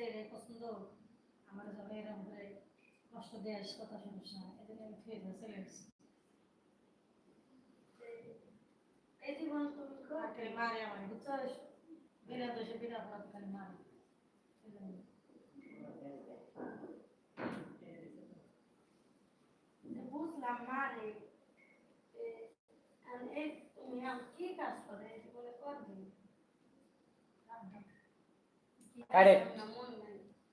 ছেলে পছন্দ আমার যখন এরকম করে কষ্ট দেয় কথা শুনিস না এই জন্য আমি ফিরে চলে গেছি এই জীবন তুমি মারে আমার বুঝছ? বিনা দোষে বিনা অপরাধ খালি মারে? বুঝলাম মারে। এই তুমি আম কি কাজ করে? জীবনে করবে? আরে।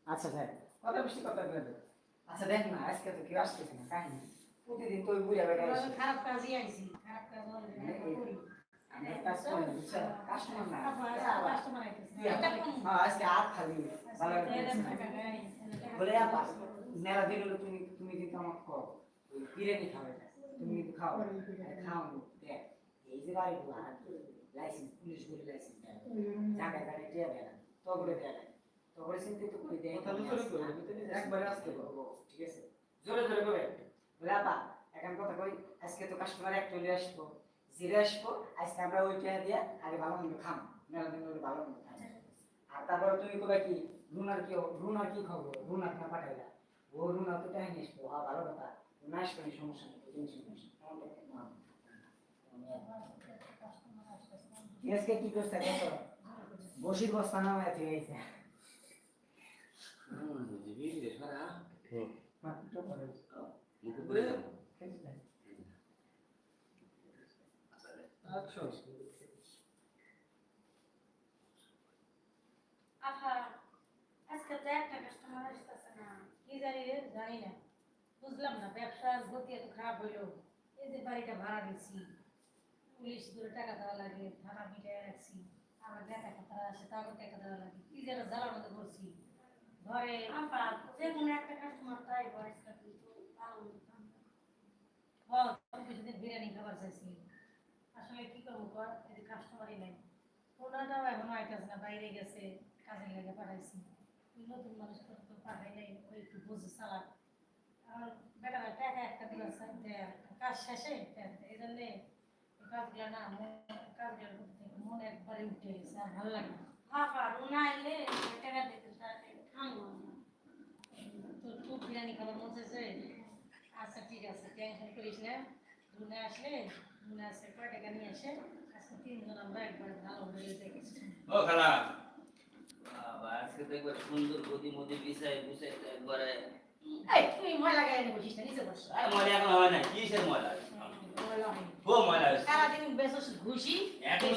আচ্ছা স্যার। কথা বেশি কথা বলে আচ্ছা দেখ না আজকে তো কেউ আসতেছে না কাহিনী। প্রতিদিন তো ওই বুড়া আসে খারাপ কাজই আইছি খারাপ কাজ করি। বুঝছ? কাস্টমার না কাস্টমার আইতেছে। হ্যাঁ, আজকে আর খালি ভালো বলে আপা মেলা দিন হলো তুমি তুমি কিন্তু আমাকে ওই বিরিয়ানি খাবে তুমি কিন্তু খাও খাও দেখ এই যে বাড়ি লাইসেন্স পুলিশ বলে লাইসেন্স দেয়। জায়গায় জায়গায় দিয়ে দেয় না তো করে দেয় না। করে চিন্তিত করে দেয় তাহলে জোরে করো, আমি তো আসতে ঠিক আছে। জোরে জোরে করে এখন কথা কই আজকে তো কাস্টমার একটা হলে আসব। জিরে আসব আজকে আমরা ওই টাকা দিয়ে আগে ভালো মন্দ খাম। মেলা দিন হলে ভালো মন্দ খাম। আর তারপরে তুমি কবে কি রুনার কি রুনার কি খবর? রুনার না পাঠাইলা? ও রুনা তো টাইম আসব। হ্যাঁ ভালো কথা। রুনা আসবে সমস্যা নেই টেনশন নেই। আজকে কি করছে বসির বস্তা নামায় গেছে মাত্র করে অ্যাকশন আহা, আজকে তো একটা কাস্টমার আসতেছে না। কি জানি রে, জানি না। বুঝলাম না ব্যবসার গতি এত খারাপ হইল। এই যে বাড়িটা ভাড়া দিচ্ছি পুলিশ ধরে টাকা দেওয়া লাগে, থানা মিলে রাখছি। আমার দেখা কথা আসে তাকে টাকা দেওয়া লাগে। কি যেন জ্বালার মতো করছি। ঘরে আপা যে কোনো একটা কাস্টমার তাই কিন্তু ভালো। হ্যাঁ বিরিয়ানি খাবার চাইছি। আসলে কি করব কর এই কাস্টমারই নাই। ওনাটাও এখনও আইতেছে না বাইরে গেছে কাজে লেগে পাঠাইছি। নতুন মানুষ তো পাঠাই নাই ওই একটু বুঝে চালাক। আমার বেটা টাকা একটা দিল কাজ শেষে এই জন্যে কাজগুলো না কাজগুলো মন একবারে উঠে গেছে আর ভালো লাগে না। আপা রুনা এলে টাকা দিতে খুব বিরিয়ানি খাবার মন আচ্ছা ঠিক আছে টেনশন করিস না রুনা আসলে রুনা আসে কয় টাকা নিয়ে আসে আজকে তিনজন আমরা একবার ভালো হয়ে দেখেছি ও খালা। বাবা, আজকে তো একবার সুন্দর গদি মদি বিছাই বুঝাই একবারে এই তুই ময়লা গায়ে নিয়ে বসিস না নিচে বস। আর ময়লা এখন হয় না কিসের ময়লা? ময়লা ও ময়লা সারাদিন বেসস ঘুষি এখন।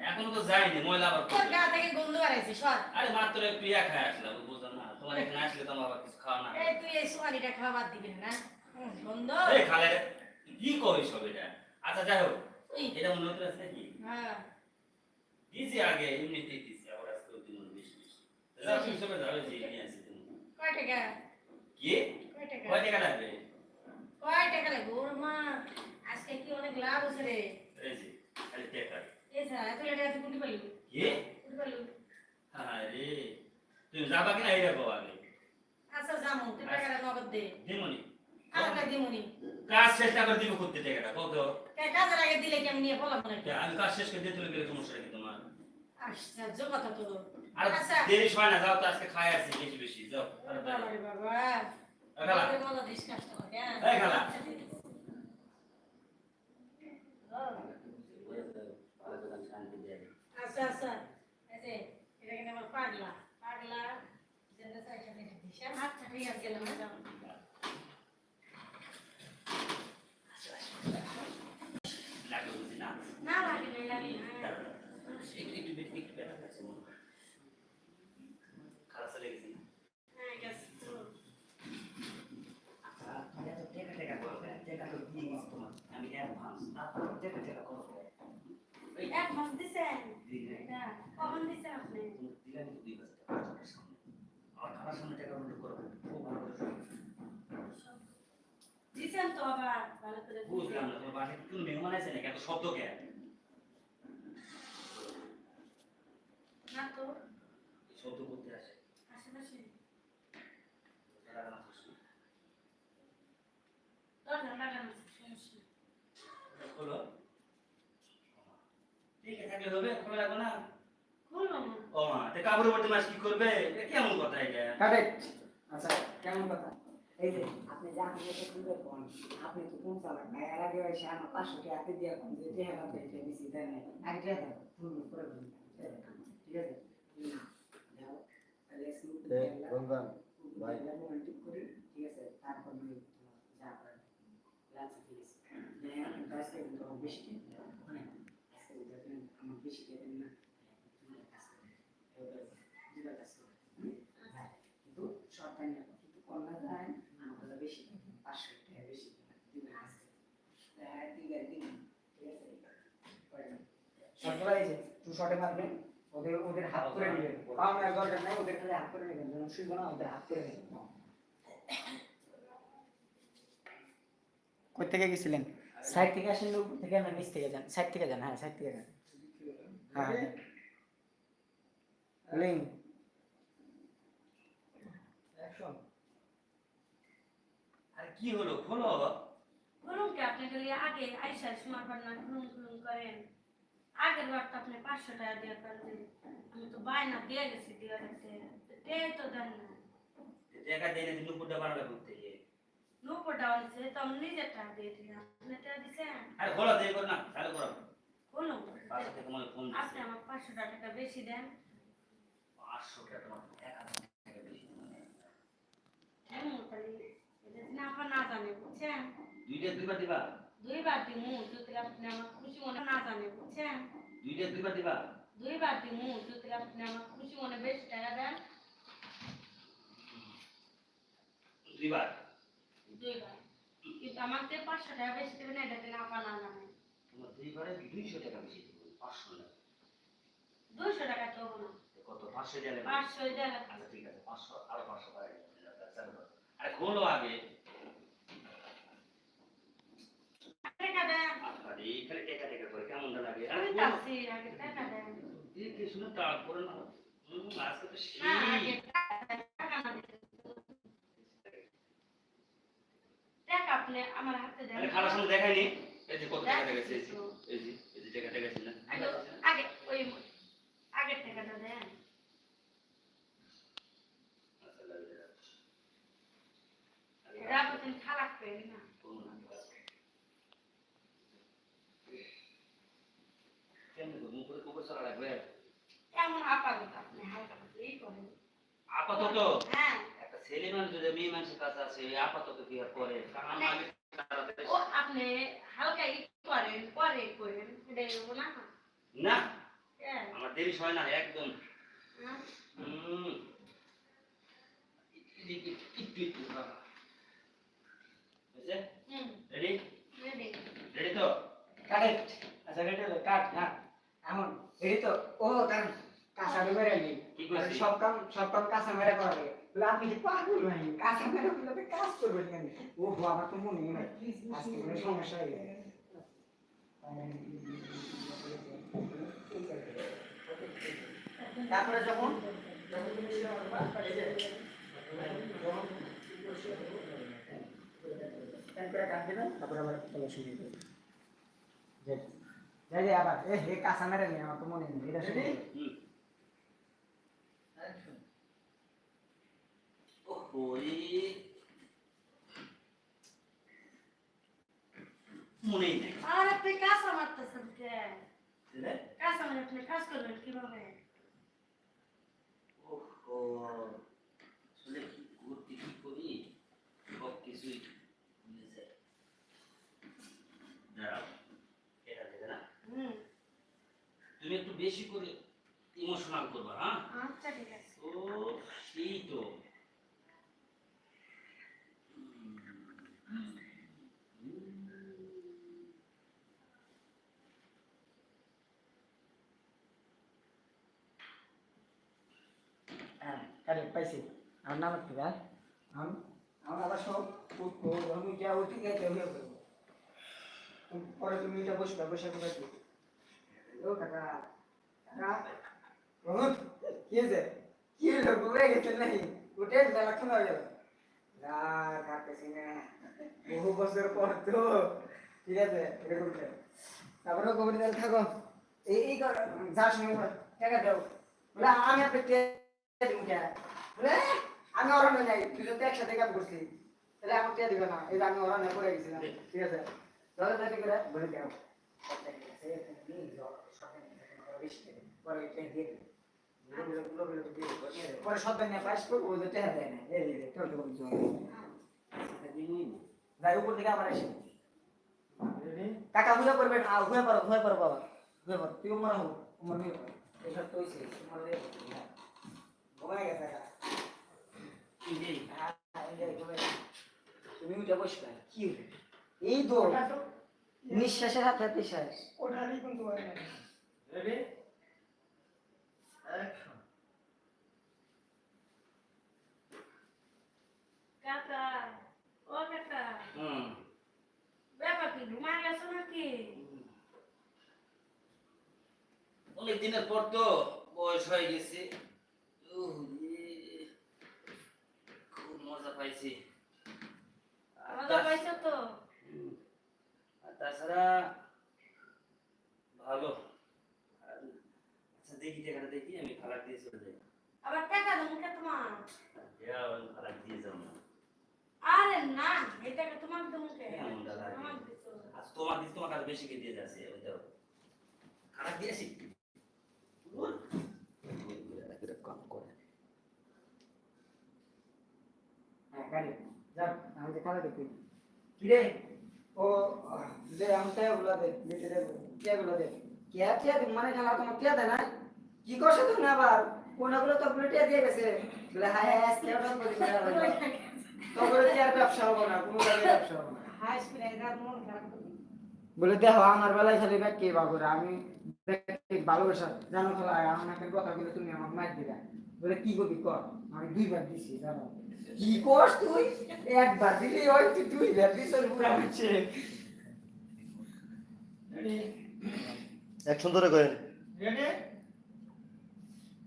এখনও তো যায়নি ময়লা আবার তোর গা থেকে গন্ধ বাড়াইছে সর। আরে মাত্র একটু ইয়া খাই আসলাম বুঝলাম না। তোমার এখানে আসলে তো আমার আবার কিছু খাওয়া না। এই তুই এই সোয়ালিটা খাওয়া বাদ দিবি না গন্ধ। এই খালে কি করিস সব এটা? আচ্ছা যাই হোক এটা মনে আছে নাকি হ্যাঁ। দিয়েছি আগে এমনিতেই দিয়েছি আবার আজকে দিন বেশি বেশি। যাও তুমি সবে যাও যে নিয়ে আসি তুমি। কয় টাকা? কি? কয় টাকা? কয় টাকা লাগবে? কয় টাকা লাগবে? ওর মা আজকে কি অনেক লাভ হচ্ছে রে? এই যে খালি টাকা কি আরে তুমি যাবা কিনা এই দেখো আগে আচ্ছা জামু তুই টাকাটা নগদ দে দিমনি আলাদা দিমুনি কাজ চেষ্টা করে দিব করতে টাকাটা কত কাজের আগে দিলে কি আমি নিয়ে বললাম না আমি কাজ শেষ করে দিয়ে তুলে গেলে সমস্যা নাকি তোমার আশ্চর্য কথা তো আর দেরি সময় না যাও তো আজকে খাই আসছি বেশি বেশি যাও ওরে বাবা রে বাবা এ খালা আমাদের মজা দিস কাস্টমার হ্যাঁ এই খালা। আচ্ছা আচ্ছা এই যে এটা কিন্তু আমার পাগলা পাগলা জেনে চাই সাথে দিস আচ্ছা ঠিক আছে গেলাম যাও লাগে বুঝি না না লাগে না লাগে না একটু একটু একটু একটু ব্যথা পাচ্ছি মনে হয়। খারাপ চলে গেছি না হ্যাঁ গেছে তো। আরে তো টেকা টেকা করবে টেকা তো দিয়ে গেছি তোমার আমি অ্যাডভান্স তারপর টেকা টেকা করব এই এক মাস দিছেন দিলে না কখন দিছেন আপনি দিলে আমি দুই বাজে টাকার সামনে আমার খাবার সামনে টাকা উল্লেখ করব খুব ভালো করে শুনো। দিছেন তো আবার ভালো করে বুঝলাম না তোমার বাসায় কি কোনো মেহমান আছে নাকি? এত শব্দ কে? না তো। শব্দ করতে আসে। আশেপাশে। তারা না খুশি দরজা লাগানো সমস্যা নেই। ঠিক আছে থাকলে হবে খোলা লাগবে না। খুলবো ও মা তে কাপড়ের মাস কি করবে? কেমন কথা এটা? কারেক্ট আচ্ছা কেমন কথা? এই যে আপনি যা আমাকে সুন্দর কোন আপনি তো কোন চালাক না এর আগে এসে আমার পাঁচশো টাকা হাতে দিয়ে কোন যে টেহা হাতে এটা বেশি দেন না আগে টেহা দেন ফুল করে দিন ঠিক আছে না যাও তাহলে শুরু এ, রমজান, ভাই। রোমান্টিক করি ঠিক আছে তারপর আমি যা করার আচ্ছা ঠিক আছে হ্যাঁ কিন্তু আজকে কিন্তু আমার বেশি খেয়ে দিন ওখানে আজকে কিন্তু আপনি আমার বেশি খেয়ে দেন না তুমি এক কাজ করো এবার দুটা কাজ করো হুম? হ্যাঁ কিন্তু শর্ট টাইম না কিন্তু কন্যা যায় আমাদের বেশি পাঁচশো টাকা বেশি দুটা কাজ করো হ্যাঁ ঠিক আছে দিন ঠিক আছে এই যে তুই শর্টে মারবে ওদের ওদের হাত করে নেবেন পাওনার দরকার নাই ওদের খালি হাত করে নেবেন যখন শুইব না ওদের হাত করে নেবেন কই থেকে গেছিলেন? সাইড থেকে আসেন উপর থেকে না নিচ থেকে যান? সাইড থেকে যান হ্যাঁ সাইড থেকে যান। হ্যাঁ লিং। অ্যাকশন। আর কি হলো? খোলো বলুন কি আপনি খালি আগে আইসার সময় পর না খুলুম খুলুম করেন। আগের বার তো আপনি পাঁচশো টাকা দিয়ে পারলেন আমি তো বায়না দিয়ে গেছি দিয়ে গেছে। তে তো দেন না। টাকা দিয়ে দিন উপরটা বাড়াবে করতে গিয়ে। নৌকোটা আনছে তো আমি নিজের টাকা দিয়ে দিলাম। আপনি টাকা দিচ্ছেন আরে খোলা দিয়ে কর না চালু করো বলুন বাসা থেকে মনে ফোন আপনি আমার পাঁচশো টাকা বেশি দেন। পাঁচশো টাকা তোমার এক হাজার টাকা বেশি এমন খালি না আপনার না জানে বুঝছেন? দুইটা দুইবার দিবা? দুইবার দিমু যদি আপনি আমার খুশি মনে না জানে বুঝছেন? দুইটা দুইবার দিবা? দুইবার দিমু যদি আপনি আমার খুশি মনে বেশি টাকা দেন। দুইবার দুইবার কিন্তু আমাকে পাঁচশো টাকা বেশি দেবেন এটা দিন আপনার না জানে। তোমার দুইবারে দুইশো টাকা বেশি দিব পাঁচশো না দুইশো টাকা তো না কত? পাঁচশো দিলে পাঁচশো আচ্ছা ঠিক আছে পাঁচশো আরও পাঁচশো চালু খোলো আগে টাকা দেন। আরে এখানে টাকা টাকা করে কেমনটা লাগে? আমি খোলো। আগে টাকা দেন। দেখে শুনে তাড় করে না আজকে তো সেই টাকা দেন, টাকা না দিলে টাকা আপনি আমার হাতে দেন। আরে খারাপ সময় এই যে কত টাকা দেখাচ্ছে এই যে এই যে টাকা দেখাচ্ছে আগে আগে ওই আগের টাকাটা দেন আচ্ছা, লাগে না। আরে, রাবতেন খারাপ পেন না কোনো না, বাস। কেমনে গো, মুখ করে কুকুর ছাড়া লাগবে? এমন আপাতত আপনি হালকা পাতলা এই করেন আপাতত হ্যাঁ। একটা ছেলে মানুষ যদি মেয়ে মানুষের কাছে আছে আপাতত কি আর করে? মানে- ও আপনি হালকা ই করেন পরে করেন না? না। হ্যাঁ। আমার দেরি হয় না একদম। হ্যাঁ। হুম। একটু একটু একটু বাবা। হয়েছে? হুম। Ready? রেডি তো? কারেক্ট আচ্ছা রেডি হলো। কাট হ্যাঁ। এখন রেডি তো? ও তার কাঁচা মেরে নি? সব কাম সব কাম কাঁচা মেরে করা লাগে। বলে আপনি কি পাগল ভাই কাঁচা মেরে বলে কাজ করবেন কেন ও আমার তো মনে হয় আজকে কোনো সমস্যা হয়ে গেছে। তারপরে যখন তুমি তারপরে আবার যাই যাই আবার। এ হে কাঁচা মেরে নি আমার তো মনে নেই। এটা শুনে হুম। অ্যাকশন এই- মনেই নেই। আর আপনি কাঁচা মারতেছেন কে? বুঝলে? কাঁচা মারে আপনি কাজ করবেন কীভাবে? ওহো, আসলে কি করতে কি করি? সব কিছুই ভুলে যাই। দাঁড়াও, এটা দেবে না? তুমি একটু বেশি করে ইমোশনাল করবা হ্যাঁ? আচ্ছা ঠিক আছে ও সেই তো হ্যাঁ কারেক্ট পাইছি আমার নাম কি ভাই আমি আমার আবার সব উঠবো আমি যা উঠি গেছে হয়ে পরে তুমি এটা বসবে, বসে ও কাকা কি হয়েছে কি হলো নাকি? উঠে বেলাক্ষণ হয়ে গেল। না কাটতেছি না। বহু বছর পর ঠিক আছে তারপরে গোবর থাকো। এই এই যার সঙ্গে টাকা দাও। বলে, আমি আমি নাই তুই তো একসাথে কাজ করছি। তাহলে আমি টিয়া দিবে না এই যে আমি অরণ্য করে গেছিলাম ঠিক আছে? তাহলে তাকে করে বলে পরে সব নিয়ে পাস করব ওই যে টিয়া দেয় না। যাই উপর দিকে আবার এসে কাকা হুয়ে করবেন আ হুয়ে পারো হুয়ে পারো বাবা হুয়ে পারো তুই উমর হো উমর এসব তো উমর দিয়ে ঘুমায় গেছে কাকা হ্যাঁ, এই যে ঘুমায় গেছে। তুমি উঠে বসবে কি এই তো নিঃশ্বাসের হাতে হাতে শেষ ওঠারই কিন্তু হয় না রেডি অ্যাকশন কাকা ও কাকা হুম। ব্যাপার কি ঘুমা গেছো নাকি? অনেক দিনের পর তো বয়স হয়ে গেছে। খুব মজা পাইছি আর মজা তাছ- পাইছো তো হুম। আর তাছাড়া ভালো। আচ্ছা দেখি টাকাটা দেখি আমি খারাপ দিয়ে চলে যাই। আবার টাকা দেবো কে তোমার? খারাপ দিয়ে যাব আরে না এই টাকা তোমার দেবো কে? কেমন দাদা? আমার তোমার দিস তোমার কাছে বেশি কে দিয়ে যাচ্ছে ওই তো। খারাপ দিয়েছি বল। কাম করে হ্যাঁ গাড়ি খারাপ দেখি। কি যে আমি টিয়া গুলো দে দিতে দে টিয়া গুলো দে কে টিয়া দিন মানে খেলা তোমার টিয়া দেয় না কি করছ তুমি আবার? কোনগুলো তো টিয়া দিয়ে গেছে। বলে হাই হাই আজকে ওটা বলি তবে টিয়ার ব্যবসা হব না কোনো জায়গায় ব্যবসা হব না। হাই স্পিড এটা মন খারাপ। বলে দেখো আমার বেলায় খালি ব্যাগ কে বাবুরা আমি ভালোবাসা। জানো খেলা আমাকে কথা বলে তুমি আমার মার দিলা বলে কি করবি কর? আমি দুইবার দিছি জানো। কি করস তুই? একবার দিলি ওই তুই দুইবার দিছ পুরা হচ্ছে অ্যাকশন ধরে করেন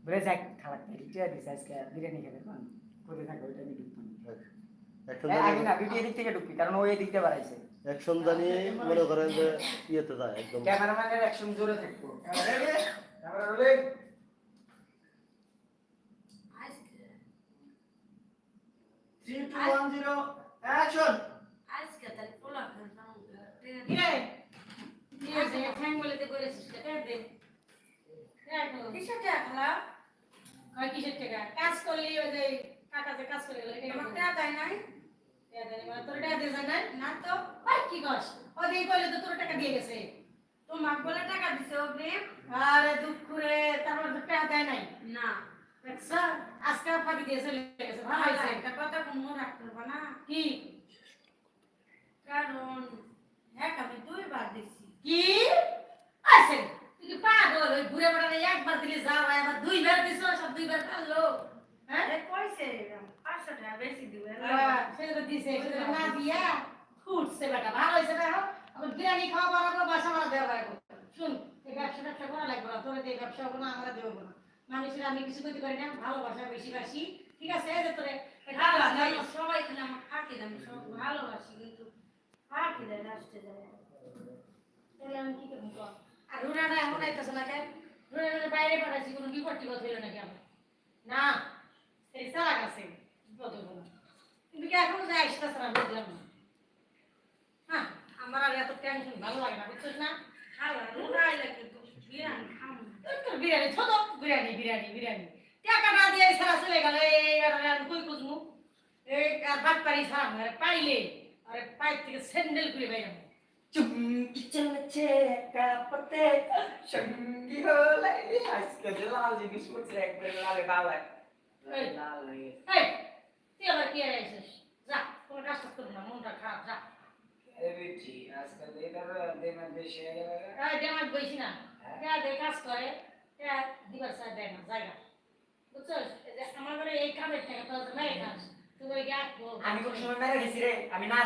বলে যাক খালা টিয়া দিছে আজকে বিরিয়ানি খাবে কোন কোথায় থাকে ওইটা আমি ঢুকবো আগে না। ভিডিও দিক থেকে ঢুকবি কারণ ওই দিক থেকে বাড়াইছে। অ্যাকশন জানিয়ে মনে করেন যে ইয়েতে যায় একদম। ক্যামেরাম্যানের অ্যাকশন জোরে থাকব ক্যামেরা রোলিং আজকে three two one zero action আজকে তার পোলা রে? কি হয়েছে? ঠ্যাং বলেতে করেছিস কে? দে, দে। দেখ ও। কিসের টাকা খালা কয় কিসের টাকা? কাজ করলি ওই যে কাকাতে কাজ করে গেলো, আমার টাকা দেয় নাই টাকা দেয়নি মানে তোর টাকা দিয়ে যায় নাই? না তো ওই কি কস? ও দিয়ে কইলে তো তোর টাকা দিয়ে গেছে। তোমার বলে টাকা দিছে অগ্রিম আরে দুঃখ রে, তারপর তো টাকা দেয় নাই। না দেখছ? আজকে ফাঁকি দিয়ে চলে গেছে, ভালো ভালো হয়েছে। একটা কথা রাখতে না কি? কারণ হ্যাঁ আমি দুইবার দিছি কি? আছে। তুই কি পাগল? ওই বুড়ে বেড়ারে একবার দিলে যা হয়, আবার দুইবার দিছ, সব দুইবার পারল। হ্যাঁ? কইছে পাঁচশো টাকা বেশি দিবে সেটা দিছে, সেটা না দিয়া ফুটছে বেটা, ভালো হয়েছে দেখো। বিরিয়ানি খাওয়া বাড়াবো, বাসা ভাড়া দেওয়া বাড়াবো। শুন, এই ব্যবসা ট্যাবসা করা লাগবে না, তোরে দিয়ে ব্যবসা না, আমরা দেবো না। মানুষের আমি কিছু করতে পারি না, ভালোবাসা বেশি বাসি। ঠিক আছে, যে তোরে টাকা সবাই খালি আমার ফাঁকি দেয় সব ভালোবাসি কিন্তু ফাঁকি দেয় লাস্টে যায় তাহলে আমি কি করব কর? আর রুনাটা এখন আইতাছে না কেন? রুনাটা বাইরে পাঠাইছি, কোনো বিপদ টিপদ হইল নাকি আমার? না, এই চালাক আছে, বিপদ হইবো না। কিন্তু কি এখনও যে আসতেছে না, বুঝলাম না। হ্যাঁ, আমার আর এত টেনশন ভালো লাগে না, বুঝছিস না? খালা রুনাইলে কিন্তু বিরিয়ানি খাম বিরিয়ানি, ছোট বিরিয়ানি, বিরিয়ানি, বিরিয়ানি। টাকা না দিয়ে ছাড়া চলে গেল, এই কই খুঁজমু? এই আর ভাত পারি আরে পাইলে, আরে পাইপ থেকে স্যান্ডেল খুলে বাইরে। চুমকি চলেছে একা পথে সঙ্গী হলে আজকে যে লাল জিনিস করছে একবার লাল লাল এই, লাল গেছে। এই, তুই আবার কি আর আইছিস? যা, কোনো কাজ করবি না, মনটা খারাপ, যা। এই বেটি, আজকাল এটার দেনা বেশি হয়ে গেল এই, বইছি না। যা, দে কাজ করে, যা, দিবার চাই দেয় না, জায়গা। বুঝছস? আমার এই কামের তোরা তো মেরে খাস। তুই বলে আমি কোন সময় মেরে গেছি রে আমি না